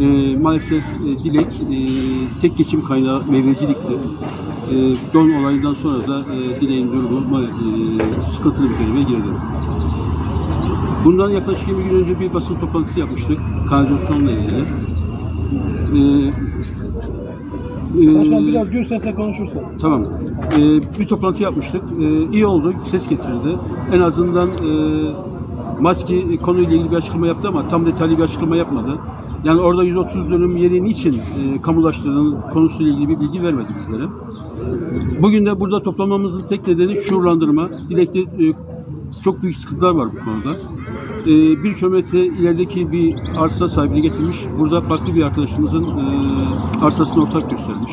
e, maalesef e, Dilek e, tek geçim kaynağı meyvecilikti. E, don olayından sonra da e, Dilek'in durumu e, sıkıntılı bir döneme girdi. Bundan yaklaşık 20 gün önce bir basın toplantısı yapmıştık kanalizasyonla ilgili. E, e, Başkan biraz gür sesle konuşursan. Tamam. Ee, bir toplantı yapmıştık. Ee, iyi oldu. Ses getirdi. En azından e, Maski konuyla ilgili bir açıklama yaptı ama tam detaylı bir açıklama yapmadı. Yani orada 130 dönüm yeri niçin e, kamulaştırdığının konusuyla ilgili bir bilgi vermedi bizlere. Bugün de burada toplamamızın tek nedeni şuurlandırma. Dilek'te e, çok büyük sıkıntılar var bu konuda. E, bir kilometre ilerideki bir arsa sahibini getirmiş. Burada farklı bir arkadaşımızın e, arsasını ortak göstermiş.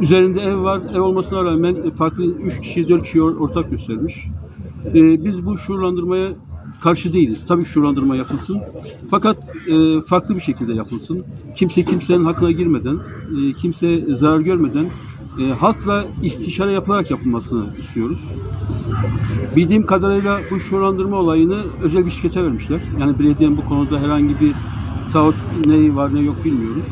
Üzerinde ev var. Ev olmasına rağmen farklı 3 kişi, 4 kişi or- ortak göstermiş. E, biz bu şuurlandırmaya karşı değiliz. Tabii şuurlandırma yapılsın. Fakat e, farklı bir şekilde yapılsın. Kimse kimsenin hakkına girmeden, e, kimse zarar görmeden e, halkla istişare yapılarak yapılmasını istiyoruz. Bildiğim kadarıyla bu şuurlandırma olayını özel bir şirkete vermişler. Yani belediyenin bu konuda herhangi bir taahhüt ne var ne yok bilmiyoruz.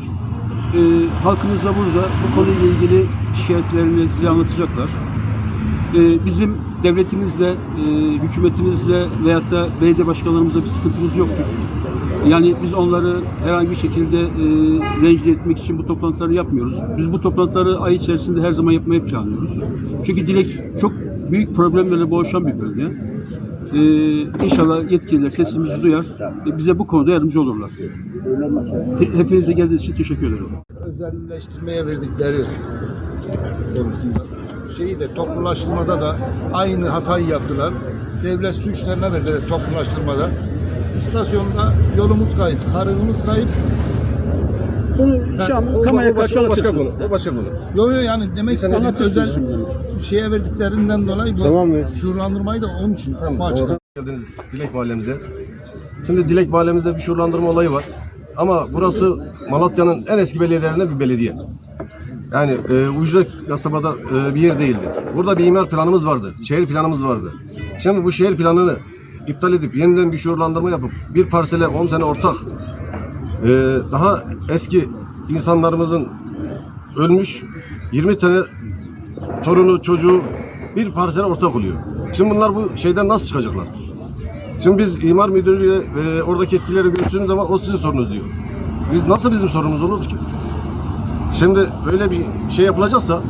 E, halkımız da burada bu konuyla ilgili şikayetlerini size anlatacaklar. E, bizim devletimizle, e, hükümetimizle veyahut da belediye başkanlarımızla bir sıkıntımız yoktur. Yani biz onları herhangi bir şekilde e, rencide etmek için bu toplantıları yapmıyoruz. Biz bu toplantıları ay içerisinde her zaman yapmayı planlıyoruz. Çünkü Dilek çok büyük problemlerle boğuşan bir bölge. E, inşallah yetkililer sesimizi duyar ve bize bu konuda yardımcı olurlar. Hepinize geldiğiniz için teşekkür ederim. Özelleştirmeye verdikleri konusunda şeyi de toplulaştırmada da aynı hatayı yaptılar. Devlet su işlerine verdiler toplulaştırmada. İstasyonda yolumuz kayıp, kararımız kayıp. Bunu şu an kameraya karşı anlatırsınız. O başka konu. Yo yo yani demek anlatırsınız özel şeye verdiklerinden dolayı bu Tamam mı? şuurlandırmayı da onun için. Hoş geldiniz Dilek Mahallemize. Şimdi Dilek Mahallemizde bir şuurlandırma olayı var. Ama burası Malatya'nın en eski belediyelerinden bir belediye. Yani e, Ucra kasabada e, bir yer değildi. Burada bir imar planımız vardı. Şehir planımız vardı. Şimdi bu şehir planını iptal edip yeniden bir şuurlandırma yapıp bir parsele 10 tane ortak e, daha eski insanlarımızın ölmüş 20 tane torunu, çocuğu bir parsele ortak oluyor. Şimdi bunlar bu şeyden nasıl çıkacaklar? Şimdi biz imar müdürüyle e, oradaki etkileri görüştüğümüz zaman o sizin sorunuz diyor. Biz nasıl bizim sorunumuz olur ki? Şimdi böyle bir şey yapılacaksa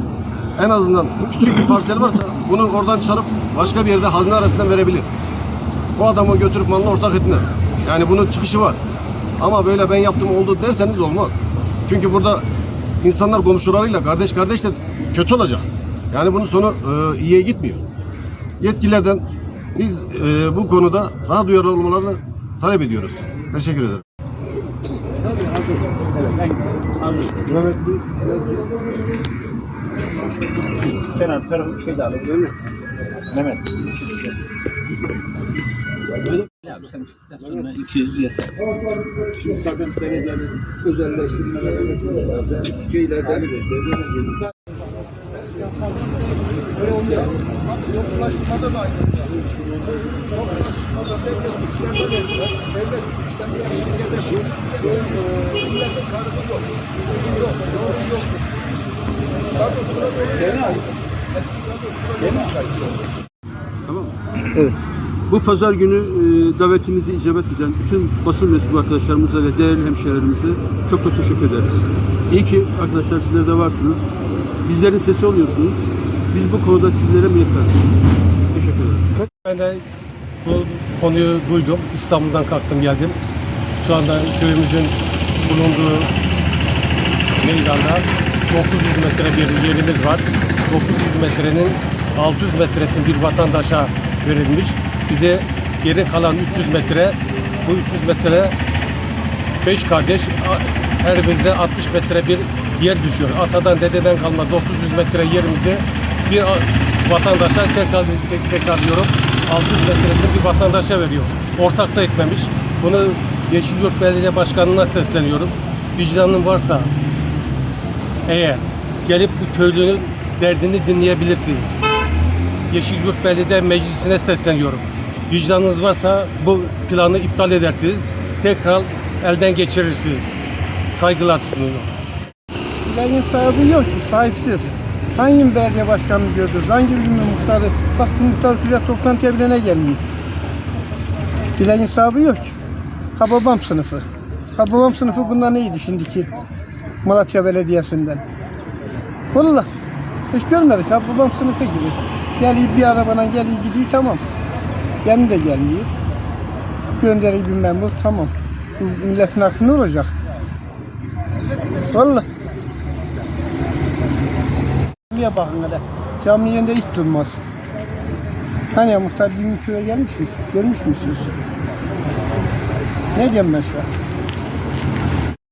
en azından küçük bir parsel varsa bunu oradan çıkarıp başka bir yerde hazine arasından verebilir. O adamı götürüp malına ortak etmez. Yani bunun çıkışı var. Ama böyle ben yaptım oldu derseniz olmaz. Çünkü burada insanlar komşularıyla kardeş kardeş de kötü olacak. Yani bunun sonu e, iyiye gitmiyor. Yetkililerden biz e, bu konuda daha duyarlı olmalarını talep ediyoruz. Teşekkür ederim. Kenan tarafı şey de alalım. Mehmet. Sonra 200 yeter. Şimdi zaten belediyenin özelleştirmeleri şeylerden Yoklaşmada da aynı. Yoklaşmada devlet suçlarına verdiler. Devlet suçlarına şirkete. Milletin karını yok. Yok. Doğru yok. Kadrosuna böyle. Eski kadrosuna böyle. Tamam? Evet. Bu pazar günü e, davetimizi icabet eden bütün basın mensubu arkadaşlarımıza ve değerli hemşehrilerimize çok çok teşekkür ederiz. İyi ki arkadaşlar sizler de varsınız. Bizlerin sesi oluyorsunuz. Biz bu konuda sizlere minnettarız. Teşekkür ederim. Ben de bu konuyu duydum. İstanbul'dan kalktım geldim. Şu anda köyümüzün bulunduğu meydanda 900 metre bir yerimiz var. 900 metrenin 600 metresini bir vatandaşa verilmiş. Bize geri kalan 300 metre, bu 300 metre 5 kardeş her birinde 60 metre bir yer düşüyor. Atadan dededen kalma 900 metre yerimizi bir vatandaşa tekrar tekrar diyorum 600 metresini bir vatandaşa veriyor. Ortak da etmemiş. Bunu Yeşilyurt Belediye Başkanı'na sesleniyorum. Vicdanın varsa eğer gelip bu köylünün derdini dinleyebilirsiniz. Yeşilyurt Belediye Meclisi'ne sesleniyorum. Vicdanınız varsa bu planı iptal edersiniz. Tekrar elden geçirirsiniz. saygılar sunuyorum. Dileğin sahibi yok ki, sahipsiz. Hangi belediye başkanını gördünüz, hangi ünlü muhtarı, bak bu muhtar şuraya toplantıya bile ne gelmiyor. Dileğin sahibi yok ki. Ha babam sınıfı. Ha babam sınıfı bundan iyiydi şimdiki Malatya Belediyesi'nden. Valla hiç görmedik ha babam sınıfı gibi. Geliyor bir arabadan geliyor gidiyor tamam. Kendi de gelmiyor. Gönderiyor bir memur tamam. Bu milletin hakkı ne olacak? Valla. Camiye bakın hele. Cami yerinde it durmaz. Hani ya muhtar bir köye gelmiş mi? Görmüş müsünüz? Ne diyeyim ben size?